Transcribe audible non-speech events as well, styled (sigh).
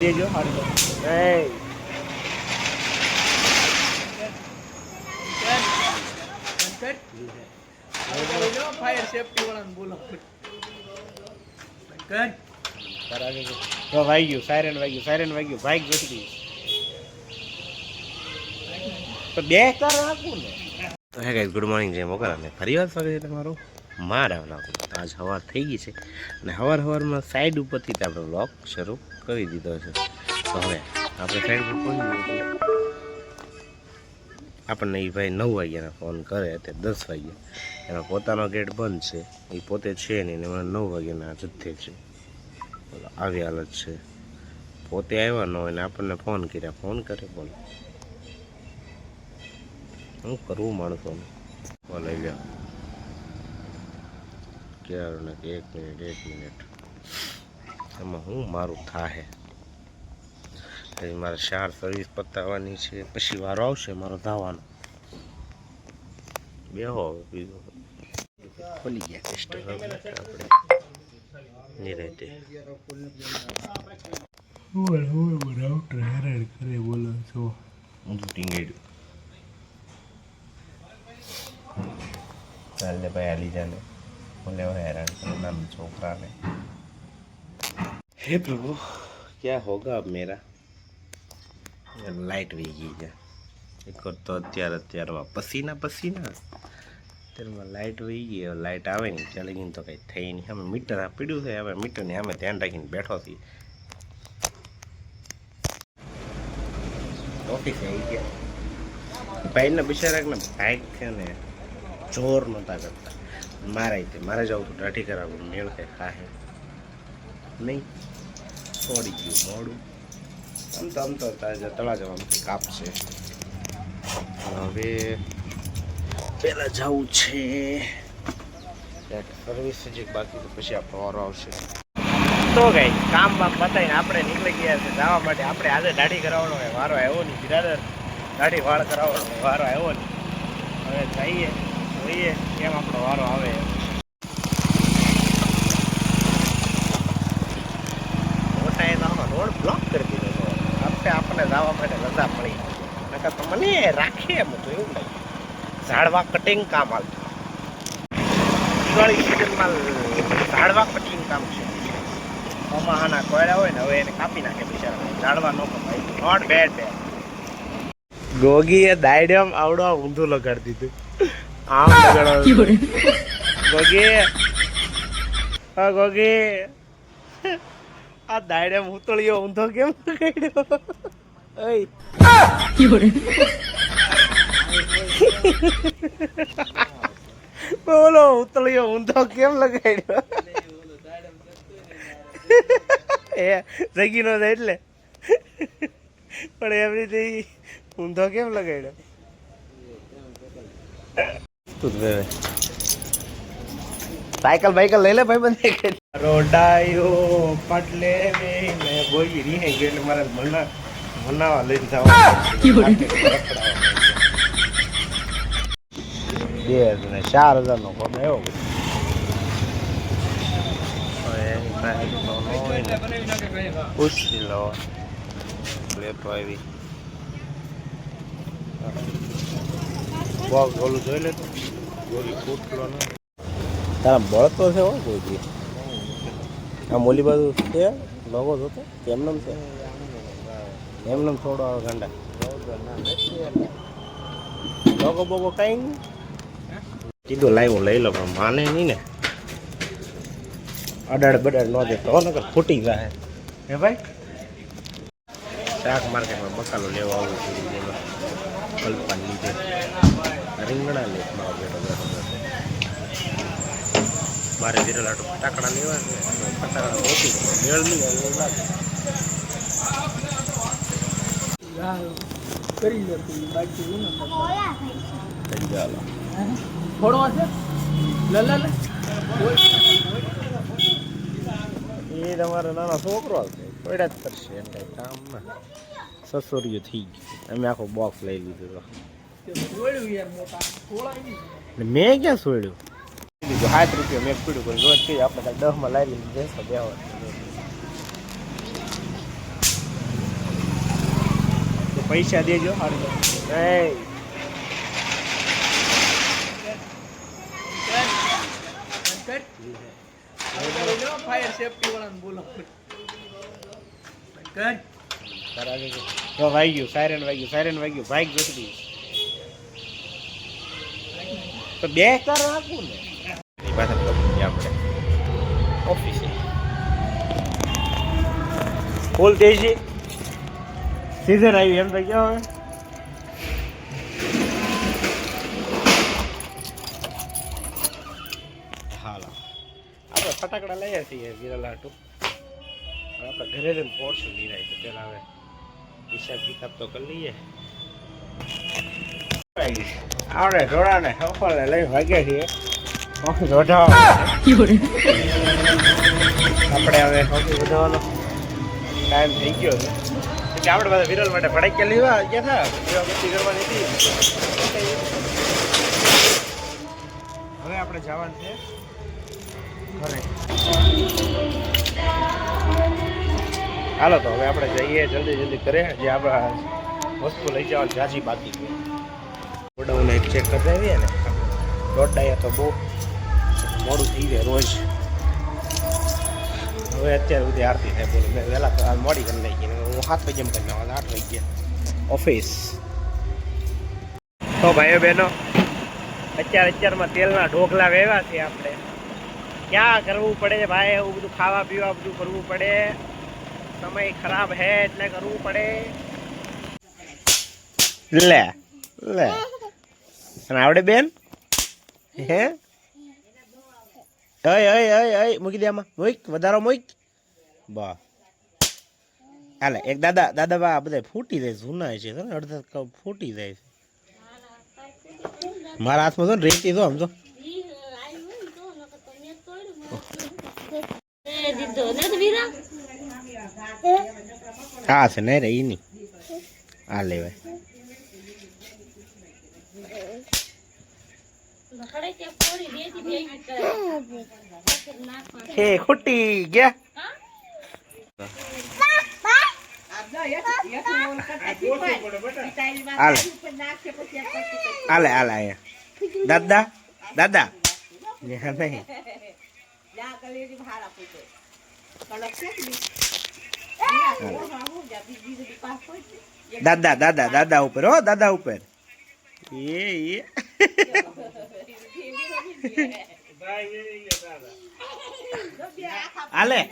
દેજો એ fire safety વાળાને બોલો. કર. તો વાગ્યું સાયરન વાગ્યું સાયરન વાગ્યું ભાઈ ઘટી તો બે તાર રાખું ને. તો હે ગાઈસ ગુડ મોર્નિંગ જય મોકરા. ને ફરી વાર સ્વાગત છે તમારું મારા વ્લોગ તો આજ સવાર થઈ ગઈ છે. અને સવાર સવારમાં સાઈડ ઉપરથી આપણો આપણે વ્લોગ શરૂ કરી દીધો છે. તો હવે આપણે સાઈડ પર પહોંચી આપણને એ ભાઈ નવ વાગ્યાના ફોન કરે તે દસ વાગ્યા. એનો પોતાનો ગેટ બંધ છે. એ પોતે છે નહીં ને એમાં નવ વાગ્યાના જથ્થે છે. બોલો, આવી હાલત છે. પોતે આવ્યા ન હોય ને આપણને ફોન કર્યા. ફોન કરે, બોલો. શું કરવું માણસોને? બોલો, લ્યો. ક્યારે ને? એક મિનિટ એક મિનિટ. એમાં હું મારું થાહે? હજી મારે ચાર સર્વિસ પતાવવાની છે પછી વારો આવશે મારો ધાવાનો. બેહો હવે બીજું. ખોલી ગયા ટેસ્ટર આપણે. નિરાતે. ઊંધું ટીંગેડ્યું. ચાલે ભાઈ આલી જાને બોલે હવે હેરાન કરે નાના છોકરાને. હે પ્રભુ ક્યાં હોગા અબ મેરા લાઈટ વહી ગઈ છે એક વાર તો અત્યારે અત્યારમાં પસીના પસીના અત્યારમાં લાઇટ વહી ગઈ હવે લાઈટ આવે નહીં ચાલે ગઈ તો કંઈ થઈ નહીં અમે મીટર આ પીડ્યું છે હવે મીટરની અમે ધ્યાન રાખીને બેઠો છીએ ઓફિસ આવી ગયા ભાઈના બિચારાને ભાઈ છે ને જોર નહોતા કરતા મારે તે મારે જવું તો દાઢી કરાવવું મેળ કે ખાહે નહીં છોડી ગયું મોડું. આમ તો આમ તો તળા જવાનું કાપશે. હવે પેલા જવું છે. સર્વિસ હજી બાકી તો પછી આપણો વારો આવશે. તો કઈ કામ બામ બતાવીને આપણે નીકળી ગયા છે, જવા માટે આપણે આજે દાઢી કરાવવાનો વારો આવ્યો નહીં, બિરાદર. દાઢી વાળ કરાવવાનો વારો આવ્યો નહીં. હવે જઈએ, જોઈએ, કેમ આપણો વારો આવે મોટા એ તો આમાં રોડ બ્લોક કરી દીધો હતો આપણે જવા માટે રજા મળી. નકર તો મને રાખીએ એમ હતું એવું નહીં. ઝાડવા કટિંગ કામ હાલતું. દિવાળી સિઝનમાં ઝાડવા કટિંગ કામ છે. અમાહાના કોયડા હોય ને હવે એને કાપી નાખે બિચારા ઝાડવા ન કપાય. નોટ બેડ બેડ ગોગીએ દાયડમ આવડો ઊંધું લગાડી દીધું. આમ લગાડો ગોગી! હા ગોગી! આ દાયડમ ઉતળ્યો ઊંધો કેમ લગાડ્યો ઓય (laughs) બોલો ઉતળ્યો ઊંધો કેમ લગાડ્યો? (laughs) એ જગી નો જાય એટલે. પણ એમ રીતે ઈ ઊંધો કેમ લગાડ્યો? સાયકલ બાયકલ લઈ લે ભાઈ બંધ રોડાયો પટલે મેં બોઈ રહી હે એટલે મારે મના મનાવા લઈને જવા બે હજાર ને ચાર હજાર નો કોમ આવ્યો. પૂછી લો લેતો આવી. બોક્સ ઓલું જોઈ લે ગોલી ફૂટલો તારા બળતો છે હો કોઈ આ મોલી બાજુ છે? લોકો જોતો? એમનેમ છે? એમનેમ થોડો આવે ગાંડા. લોગો બોગો કઈ નહીં. કીધું લાવ્યો લઈ લો પણ માને નહીં ને. અડાડ બડાડ ન દેતો નકર ફૂટી જાય હે ભાઈ? શાક માર્કેટમાં બકાલો લેવા આવું છું જેમાં કલ્પાન લીધે. રીંગણા લે મારો બેટો બેઠો મારે વિરલ આટો ફટાકડા લેવા છે. ફટાકડા ઓછી મેળ નહીં લાગે. કરી એ તમારો નાનો છોકરો છે પડ્યા જ કરશે એમ કાંઈ કામ ના સસોરિયું થઈ ગયું અમે આખો બોક્સ લઈ લીધો ને મેં ક્યાં બીજું સાત રૂપિયા મેં પીડ્યું કોઈ રોજ આપણે દસમાં લાવી લીધું બેસો બે પૈસા દેજો. હારું એ ફાયર સેફટી વાળાને બોલો તારા દેજો. જો વાગ્યું સાયરન વાગ્યું સાયરન વાગ્યું ભાઈ જતી તો બે કર રાખું ને. પાછા આપણે ઓફિસે ફૂલ તેજી સીઝન આવી એમ તો ગયો હવે હાલો. આપણે ફટાકડા લઈએ છીએ વિરલા હાટુ આપણે ઘરે જઈને પહોંચશું નીરાય તો પેલા હવે હિસાબ કિતાબ તો કરી લઈએ. આપણે ઢોળાને સફળને લઈ વાગ્યા છીએ. ઓફિસ વધારવા આપણે હવે ઓફિસ વધારવાનો ટાઈમ થઈ ગયો છે. એટલે આપણે બધા વિરલ માટે ભડાક્યા લેવા ગયા હતા? દીવાબત્તી કરવાની હતી. હવે આપણે જવાનું છે ઘરે. હાલો તો હવે આપણે જઈએ જલ્દી જલ્દી કરે જે આપણા વસ્તુ લઈ જવાની જાજી બાકી ગોડાઉન એક ચેક કરી આવીએ ને. દોડાયા તો બહુ મોડું થઈ જાય રોજ. હવે અત્યારે સુધી આરતી થાય બોલો. મેં વહેલા મોડી કરી નાખી. હું સાત વાગે એમ કરી નાખવા આઠ વાગ્યા ઓફિસ તો ભાઈઓ બહેનો, અત્યાર અત્યારમાં તેલના ઢોકલા વેવા છે આપણે. ક્યાં કરવું પડે ભાઈ? એવું બધું ખાવા પીવા બધું કરવું પડે. સમય ખરાબ હે એટલે કરવું પડે. લે લે. આવડે બેન? હે? અય અય અય અય મૂકી દે આમાં મૂક વધારો મૂક બા હાલે એક દાદા દાદા બા બધા ફૂટી જાય જૂના છે અડધા કપ ફૂટી જાય છે મારા હાથમાં તો ને રેતી તો તો હા છે નહીં રે એની નહીં આ લેવાય હે, ખોટી ગયા. આલે આલે આલે દાદા દાદા. નહીં દાદા દાદા દાદા ઉપર, હો, દાદા ઉપર. એ એ. હાલે.